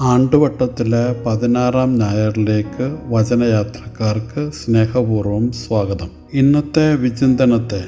ആണ്ടുവട്ടത്തിലെ പതിനാറാം ഞായറിലേക്ക് വചനയാത്രക്കാർക്ക് സ്നേഹപൂർവം സ്വാഗതം. ഇന്നത്തെ വിചിന്തനത്തെ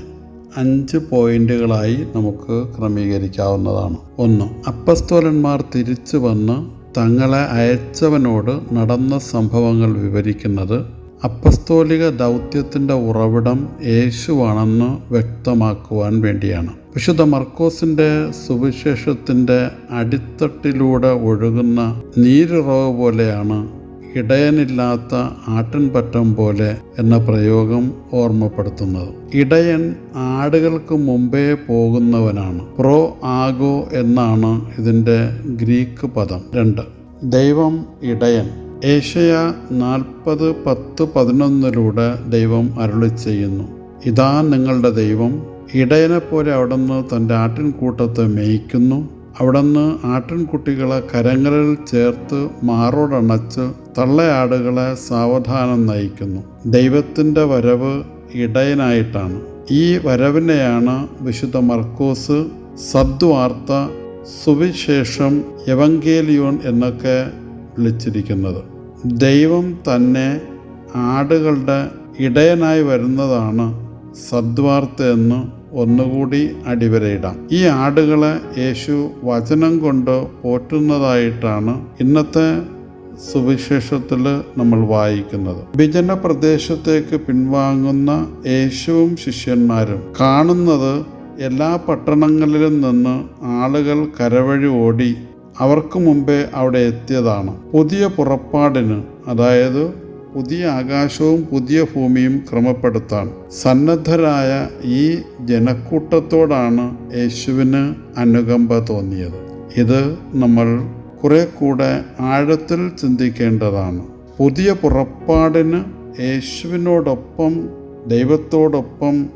അഞ്ച് പോയിന്റുകളായി നമുക്ക് ക്രമീകരിക്കാവുന്നതാണ്. ഒന്ന് അപ്പസ്തോലന്മാർ തിരിച്ചു വന്ന് തങ്ങളെ അയച്ചവനോട് നടന്ന സംഭവങ്ങൾ വിവരിക്കുന്നത് അപ്പസ്തോലിക ദൗത്യത്തിന്റെ ഉറവിടം യേശുവാണെന്ന് വ്യക്തമാക്കുവാൻ വേണ്ടിയാണ്. വിശുദ്ധ മർക്കോസിന്റെ സുവിശേഷത്തിന്റെ അടിത്തട്ടിലൂടെ ഒഴുകുന്ന നീരുറവ് പോലെയാണ് ഇടയനില്ലാത്ത ആട്ടിൻപറ്റം പോലെ എന്ന പ്രയോഗം ഓർമ്മപ്പെടുത്തുന്നത്. ഇടയൻ ആടുകൾക്ക് മുമ്പേ പോകുന്നവനാണ്. പ്രോ ആഗോ എന്നാണ് ഇതിന്റെ ഗ്രീക്ക് പദം. രണ്ട്. ദൈവം ഇടയൻ. ഏഷ്യ നാൽപ്പത് പത്ത് പതിനൊന്നിലൂടെ ദൈവം അരുളി ചെയ്യുന്നു. ഇതാ നിങ്ങളുടെ ദൈവം ഇടയനെ പോലെ അവിടുന്ന് തന്റെ ആട്ടിൻകൂട്ടത്തെ മേയ്ക്കുന്നു. അവിടുന്ന് ആട്ടിൻകുട്ടികളെ കരങ്ങളിൽ ചേർത്ത് മാറോടണച്ച് തള്ളയാടുകളെ സാവധാനം നയിക്കുന്നു. ദൈവത്തിന്റെ വരവ് ഇടയനായിട്ടാണ്. ഈ വരവിനെയാണ് വിശുദ്ധ മർക്കോസ് സദ്വാർത്ത സുവിശേഷം എവങ്കേലിയോൺ എന്നൊക്കെ വിളിച്ചിരിക്കുന്നത്. ദൈവം തന്നെ ആടുകളുടെ ഇടയനായി വരുന്നതാണ് സദ്വാർത്ത എന്ന് ഒന്നുകൂടി അടിവരയിടാം. ഈ ആടുകളെ യേശു വചനം കൊണ്ട് പോറ്റുന്നതായിട്ടാണ് ഇന്നത്തെ സുവിശേഷത്തിൽ നമ്മൾ വായിക്കുന്നത്. വിജന പ്രദേശത്തേക്ക് പിൻവാങ്ങുന്ന യേശുവും ശിഷ്യന്മാരും കാണുന്നത് എല്ലാ പട്ടണങ്ങളിലും നിന്ന് ആളുകൾ കരവഴി ഓടി അവർക്ക് മുമ്പേ അവിടെ എത്തിയതാണ്. പുതിയ പുറപ്പാടിന് അതായത് പുതിയ ആകാശവും പുതിയ ഭൂമിയും ക്രമപ്പെടുത്താൻ. സന്നദ്ധരായ ഈ ജനക്കൂട്ടത്തോടാണ് യേശുവിന് അനുകമ്പ തോന്നിയത്. ഇത് നമ്മൾ കുറെ കൂടെ ആഴത്തിൽ ചിന്തിക്കേണ്ടതാണ്. പുതിയ പുറപ്പാടിന് യേശുവിനോടൊപ്പം ദൈവത്തോടൊപ്പം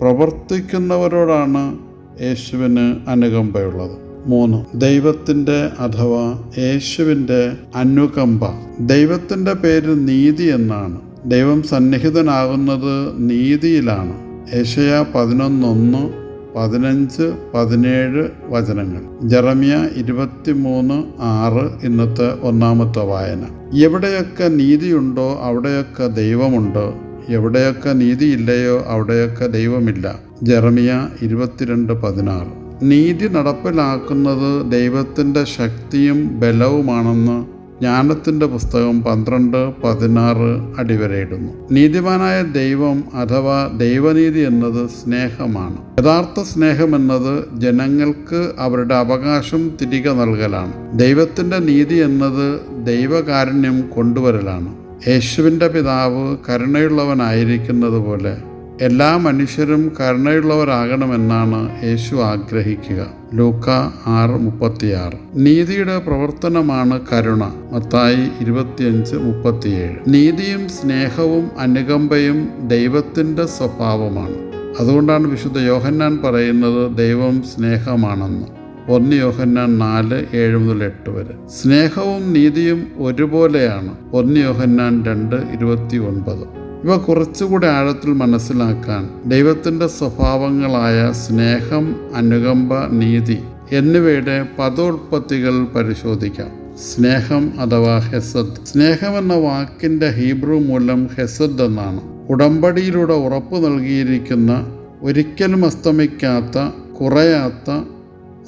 പ്രവർത്തിക്കുന്നവരോടാണ് യേശുവിന് അനുകമ്പയുള്ളത്. മൂന്ന്. ദൈവത്തിന്റെ അഥവാ യേശുവിന്റെ അനുകമ്പ. ദൈവത്തിന്റെ പേര് നീതി എന്നാണ്. ദൈവം സന്നിഹിതനാകുന്നത് നീതിയിലാണ്. ഏഷ്യ പതിനൊന്നൊന്ന് പതിനഞ്ച് പതിനേഴ് വചനങ്ങൾ. ജറമിയ ഇരുപത്തിമൂന്ന് ആറ് ഇന്നത്തെ ഒന്നാമത്തെ വായന. എവിടെയൊക്കെ നീതിയുണ്ടോ അവിടെയൊക്കെ ദൈവമുണ്ട്. എവിടെയൊക്കെ നീതിയില്ലയോ അവിടെയൊക്കെ ദൈവമില്ല. ജറമിയ ഇരുപത്തിരണ്ട് പതിനാറ്. നീതി നടപ്പിലാക്കുന്നത് ദൈവത്തിന്റെ ശക്തിയും ബലവുമാണെന്ന് ജ്ഞാനത്തിന്റെ പുസ്തകം പന്ത്രണ്ട് പതിനാറ് അടിവരയിടുന്നു. നീതിമാനായ ദൈവം അഥവാ ദൈവനീതി എന്നത് സ്നേഹമാണ്. യഥാർത്ഥ സ്നേഹം എന്നത് ജനങ്ങൾക്ക് അവരുടെ അവകാശം തിരികെ നൽകലാണ്. ദൈവത്തിന്റെ നീതി എന്നത് ദൈവകാരുണ്യം കൊണ്ടുവരലാണ്. യേശുവിന്റെ പിതാവ് കരുണയുള്ളവനായിരിക്കുന്നത് പോലെ എല്ലാ മനുഷ്യരും കരുണയുള്ളവരാകണമെന്നാണ് യേശു ആഗ്രഹിക്കുക. ലൂക്ക ആറ് മുപ്പത്തിയാറ്. നീതിയുടെ പ്രവർത്തനമാണ് കരുണ. മത്തായി ഇരുപത്തിയഞ്ച് മുപ്പത്തിയേഴ്. നീതിയും സ്നേഹവും അനുകമ്പയും ദൈവത്തിന്റെ സ്വഭാവമാണ്. അതുകൊണ്ടാണ് വിശുദ്ധ യോഹന്നാൻ പറയുന്നത് ദൈവം സ്നേഹമാണെന്ന്. ഒന്ന് യോഹന്നാൻ നാല് ഏഴ് മുതൽ എട്ട് വരെ. സ്നേഹവും നീതിയും ഒരുപോലെയാണ്. ഒന്ന് യോഹന്നാൻ രണ്ട് ഇരുപത്തി ഒൻപത്. ഇവ കുറച്ചുകൂടി ആഴത്തിൽ മനസ്സിലാക്കാൻ ദൈവത്തിന്റെ സ്വഭാവങ്ങളായ സ്നേഹം അനുകമ്പ നീതി എന്നിവയുടെ പദോൽപ്പത്തികൾ പരിശോധിക്കാം. സ്നേഹം അഥവാ ഹെസദ്. സ്നേഹം എന്ന വാക്കിന്റെ ഹീബ്രു മൂലം ഹെസദ് എന്നാണ്. ഉടമ്പടിയിലൂടെ ഉറപ്പു നൽകിയിരിക്കുന്ന ഒരിക്കലും അസ്തമിക്കാത്ത കുറയാത്ത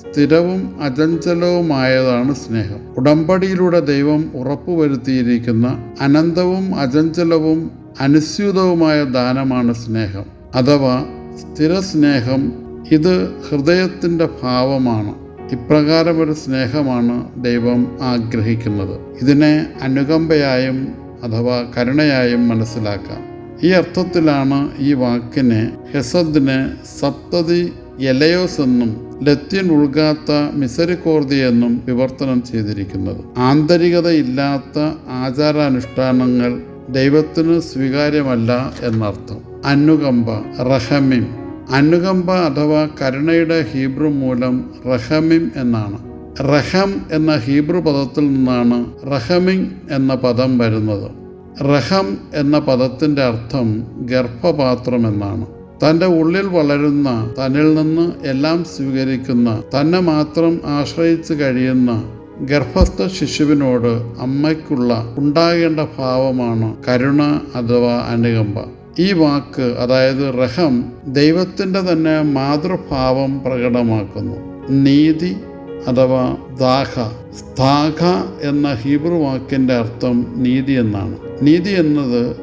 സ്ഥിരവും അചഞ്ചലവുമായതാണ് സ്നേഹം. ഉടമ്പടിയിലൂടെ ദൈവം ഉറപ്പുവരുത്തിയിരിക്കുന്ന അനന്തവും അചഞ്ചലവും അനുസ്യൂതവുമായ ദാനമാണ് സ്നേഹം. അഥവാ സ്ഥിരസ്നേഹം ഇത് ഹൃദയത്തിന്റെ ഭാവമാണ്. ഇപ്രകാരം ഒരു സ്നേഹമാണ് ദൈവം ആഗ്രഹിക്കുന്നത്. ഇതിനെ അനുകമ്പയായും അഥവാ കരുണയായും മനസ്സിലാക്കാം. ഈ അർത്ഥത്തിലാണ് ഈ വാക്കിനെ ഹെസദിനെ സപ്തതി എലയോസ് എന്നും ലത്യൻ ഉൾകാത്ത മിസരിക്കോർദി എന്നും വിവർത്തനം ചെയ്തിരിക്കുന്നത്. ആന്തരികതയില്ലാത്ത ആചാരാനുഷ്ഠാനങ്ങൾ ദൈവത്തിന് സ്വീകാര്യമല്ല എന്നർത്ഥം. അനുകമ്പ റഹമിം. അനുകമ്പ അഥവാ കരുണയുടെ ഹീബ്രു മൂലം റഹമിം എന്നാണ്. റഹം എന്ന ഹീബ്രു പദത്തിൽ നിന്നാണ് റഹമിങ് എന്ന പദം വരുന്നത്. റഹം എന്ന പദത്തിന്റെ അർത്ഥം ഗർഭപാത്രം എന്നാണ്. തന്റെ ഉള്ളിൽ വളരുന്ന തന്നിൽ നിന്ന് എല്ലാം സ്വീകരിക്കുന്ന തന്നെ മാത്രം ആശ്രയിച്ച് കഴിയുന്ന ഗർഭസ്ഥ ശിശുവിനോട് അമ്മയ്ക്കുള്ള ഉണ്ടാകേണ്ട ഭാവമാണ് കരുണ അഥവാ അനുകമ്പ. ഈ വാക്ക് അതായത് റഹം ദൈവത്തിന്റെ തന്നെ മാതൃഭാവം പ്രകടമാക്കുന്നു. നീതി അഥവാ ദാഹ സ്ഥാഖ എന്ന ഹീബ്രു വാക്കിന്റെ അർത്ഥം നീതി എന്നാണ്. നീതി എന്നത്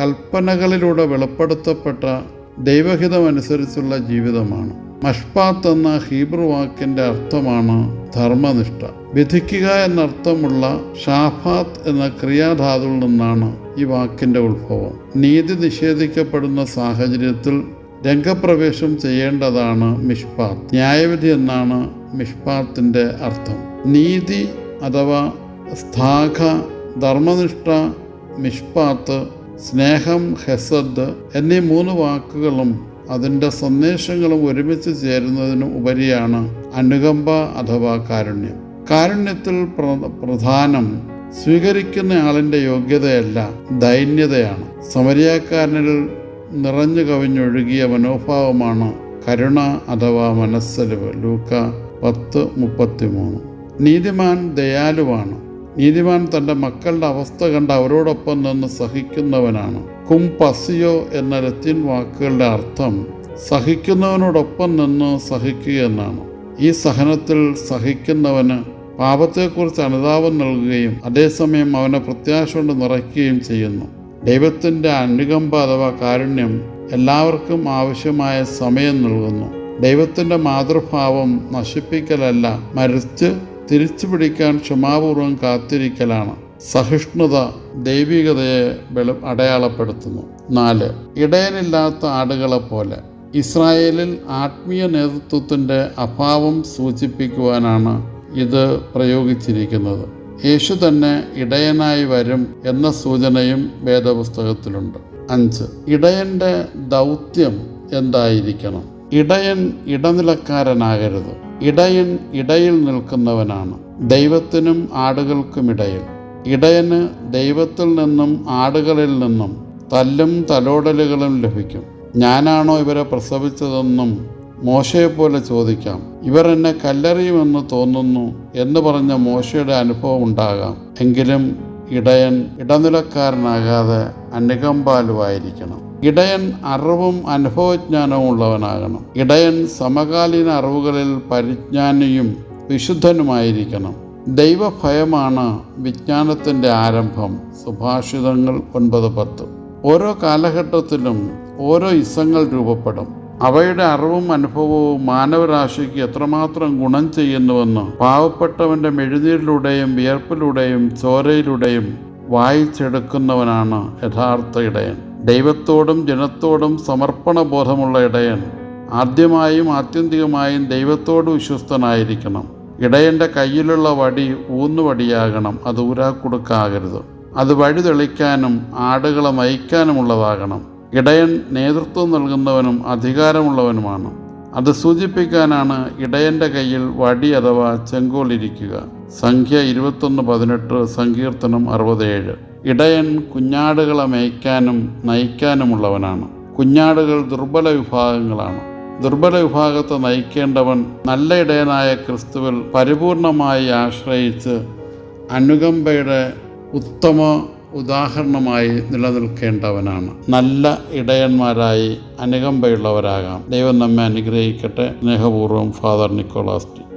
കൽപ്പനകളിലൂടെ വെളിപ്പെടുത്തപ്പെട്ട ദൈവഹിതമനുസരിച്ചുള്ള ജീവിതമാണ്. മഷ്പാത്ത് എന്ന ഹീബ്രു വാക്കിന്റെ അർത്ഥമാണ് ധർമ്മനിഷ്ഠ. വിധിക്കുക എന്നർത്ഥമുള്ള ഷാഫാത്ത് എന്ന ക്രിയാധാതുവിൽ നിന്നാണ് ഈ വാക്കിന്റെ ഉത്ഭവം. നീതി നിഷേധിക്കപ്പെടുന്ന സാഹചര്യത്തിൽ രംഗപ്രവേശം ചെയ്യേണ്ടതാണ് മിഷ്പാത്ത്. ന്യായവിധി എന്നാണ് മിഷ്പാത്തിന്റെ അർത്ഥം. നീതി അഥവാ സ്ഥാഖ ധർമ്മനിഷ്ഠ മിഷ്പാത്ത് സ്നേഹം ഹെസദ് എന്നീ മൂന്ന് വാക്കുകളും അതിന്റെ സന്ദേശങ്ങളും ഒരുമിച്ച് ചേരുന്നതിന് ഉപരിയാണ് അനുകമ്പ അഥവാ കാരുണ്യം. കാരുണ്യത്തിൽ പ്ര- പ്രധാനം സ്വീകരിക്കുന്ന ആളിന്റെ യോഗ്യതയല്ല ദൈന്യതയാണ്. സമരിയാക്കാരനിൽ നിറഞ്ഞു കവിഞ്ഞൊഴുകിയ മനോഭാവമാണ് കരുണ അഥവാ മനസ്സലിവ്. ലൂക്ക പത്ത് മുപ്പത്തിമൂന്ന്. നീതിമാൻ ദയാലുവാണ്. നീതിമാൻ തന്റെ മക്കളുടെ അവസ്ഥ കണ്ട് അവരോടൊപ്പം നിന്ന് സഹിക്കുന്നവനാണ്. കും പസിയോ എന്ന ലത്തീൻ വാക്കുകളുടെ അർത്ഥം സഹിക്കുന്നവനോടൊപ്പം നിന്ന് സഹിക്കുക എന്നാണ്. ഈ സഹനത്തിൽ സഹിക്കുന്നവന് പാപത്തെക്കുറിച്ച് അനുതാപം നൽകുകയും അതേസമയം അവനെ പ്രത്യാശ കൊണ്ട് നിറയ്ക്കുകയും ചെയ്യുന്നു. ദൈവത്തിന്റെ അനുകമ്പ അഥവാ കാരുണ്യം എല്ലാവർക്കും ആവശ്യമായ സമയം നൽകുന്നു. ദൈവത്തിന്റെ മാതൃഭാവം നശിപ്പിക്കലല്ല മരിച്ച് തിരിച്ചു പിടിക്കാൻ ക്ഷമാപൂർവം കാത്തിരിക്കലാണ്. സഹിഷ്ണുത ദൈവികതയെ ബലം അടയാളപ്പെടുത്തുന്നു. നാല് ഇടയനില്ലാത്ത ആടുകളെ പോലെ ഇസ്രായേലിൽ ആത്മീയ നേതൃത്വത്തിന്റെ അഭാവം സൂചിപ്പിക്കുവാനാണ് ഇത് പ്രയോഗിച്ചിരിക്കുന്നത്. യേശു തന്നെ ഇടയനായി വരും എന്ന സൂചനയും വേദപുസ്തകത്തിലുണ്ട്. അഞ്ച് ഇടയന്റെ ദൗത്യം എന്തായിരിക്കണം? ഇടയൻ ഇടനിലക്കാരനാകരുത്. ഇടയൻ ഇടയിൽ നിൽക്കുന്നവനാണ്. ദൈവത്തിനും ആടുകൾക്കും ഇടയിൽ. ഇടയന് ദൈവത്തിൽ നിന്നും ആടുകളിൽ നിന്നും തല്ലും തലോടലുകളും ലഭിക്കും. ഞാനാണോ ഇവരെ പ്രസവിച്ചതെന്നും മോശയെപ്പോലെ ചോദിക്കാം. ഇവർ എന്നെ കല്ലെറിയുമെന്ന് തോന്നുന്നു എന്ന് പറഞ്ഞ മോശയുടെ അനുഭവം ഉണ്ടാകാം. എങ്കിലും ഇടയൻ ഇടനിലക്കാരനാകാതെ അനുകമ്പാലുവായിരിക്കണം ഇടയൻ അറിവും അനുഭവജ്ഞാനവും ഉള്ളവനാകണം ഇടയൻ സമകാലീന അറിവുകളിൽ പരിജ്ഞാനിയും വിശുദ്ധനുമായിരിക്കണം. ദൈവഭയമാണ് വിജ്ഞാനത്തിന്റെ ആരംഭം. സുഭാഷിതങ്ങൾ ഒൻപത് പത്ത്. ഓരോ കാലഘട്ടത്തിലും ഓരോ ഇസങ്ങൾ രൂപപ്പെടും. അവയുടെ അറിവും അനുഭവവും മാനവരാശിക്ക് എത്രമാത്രം ഗുണം ചെയ്യുന്നുവെന്ന് പാവപ്പെട്ടവന്റെ മെഴുനീരിലൂടെയും വിയർപ്പിലൂടെയും ചോരയിലൂടെയും വായിച്ചെടുക്കുന്നവനാണ് യഥാർത്ഥ ഇടയൻ. ദൈവത്തോടും ജനത്തോടും സമർപ്പണ ബോധമുള്ള ഇടയൻ ആദ്യമായും ആത്യന്തികമായും ദൈവത്തോട് വിശ്വസ്തനായിരിക്കണം. ഇടയന്റെ കയ്യിലുള്ള വടി ഊന്നുവടിയാകണം അത് ഊരാക്കുടുക്കാകരുത്. അത് വഴി തെളിക്കാനും ആടുകളെ നയിക്കാനുമുള്ളതാകണം ഇടയൻ നേതൃത്വം നൽകുന്നവനും അധികാരമുള്ളവനുമാണ്. അത് സൂചിപ്പിക്കാനാണ് ഇടയന്റെ കയ്യിൽ വടി അഥവാ ചെങ്കോലിരിക്കുക സംഖ്യ ഇരുപത്തൊന്ന് പതിനെട്ട് സങ്കീർത്തനം അറുപത്തേഴ്. ഇടയൻ കുഞ്ഞാടുകളെ മേയ്ക്കാനും നയിക്കാനുമുള്ളവനാണ്. കുഞ്ഞാടുകൾ ദുർബല വിഭാഗങ്ങളാണ്. ദുർബല വിഭാഗത്തെ നയിക്കേണ്ടവൻ നല്ല ഇടയനായ ക്രിസ്തുവിൽ പരിപൂർണമായി ആശ്രയിച്ച് അനുകമ്പയുടെ ഉത്തമ ഉദാഹരണമായി നിലനിൽക്കേണ്ടവനാണ്. നല്ല ഇടയന്മാരായി അനുകമ്പയുള്ളവരാകാം. ദൈവം നമ്മെ അനുഗ്രഹിക്കട്ടെ. സ്നേഹപൂർവം ഫാദർ നിക്കോളാസ്റ്റി